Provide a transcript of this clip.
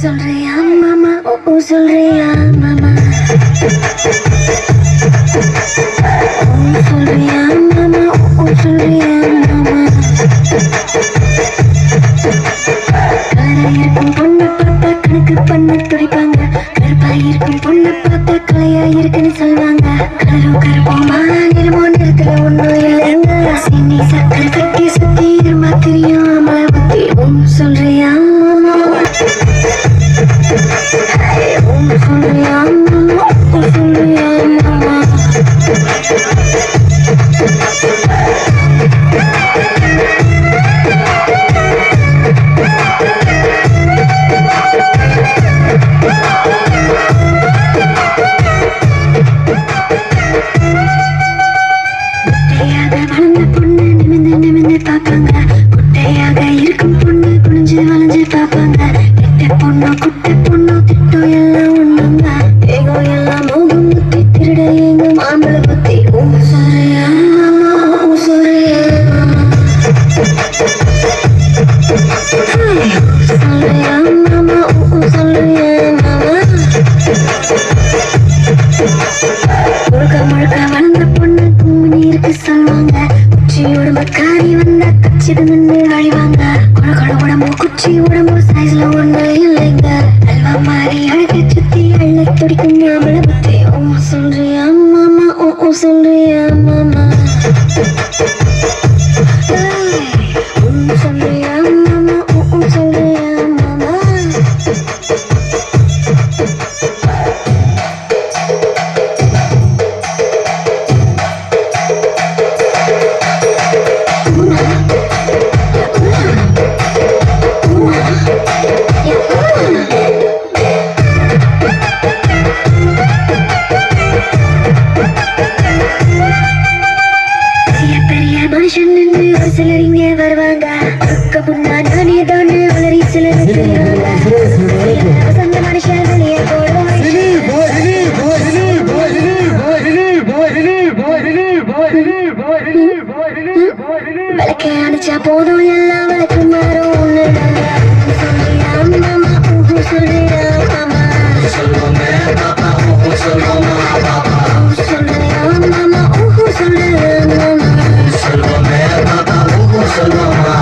சொல்றியா மாமா? ஓ சொல்றியா மாமா? சொல்றியா மாமா? ஓ சொல்றியா மாமா? இருக்கும் பொண்ணு பார்த்தா கணக்கு பண்ண துடிப்பாங்க. கருப்பா இருக்கும் பொண்ணு பார்த்தா கலையா இருக்குன்னு சொல்லுவாங்க கலரோ கருப்போமா நிறமோ நிறத்துல ஒண்ணும் இல்லைங்க. சீனி சக்கரை பார்ப்பாங்க. குட்டையாக இருக்கும் பொண்ணு குனிஞ்சு வளைஞ்சு பார்ப்பாங்க. கெட்ட பொண்ணு குட்டி பொண்ணு திட்டம் எல்லாம் ஒண்ணுங்க ஏகோ எல்லாம் மோகம் புத்தி திருட எங்க மாம்பழ புத்தி ஊ சொல்றியா மாமா மாமா ஊ சொல்றியா மாமா முழுக்க முழுக்க வளர்ந்த பொண்ணு இருக்கு சொல்லுவாங்க குச்சியோட மக்காரி வந்தா கச்சிது நின்று அழிவாங்க குழ குழ உடம்பு குச்சி உடம்பு சைஸ்ல ஒண்ணு. அள்ள துடிக்கும் வருவாங்க. அக்க விளக்கே அடிச்சா போதும் எல்லாம்.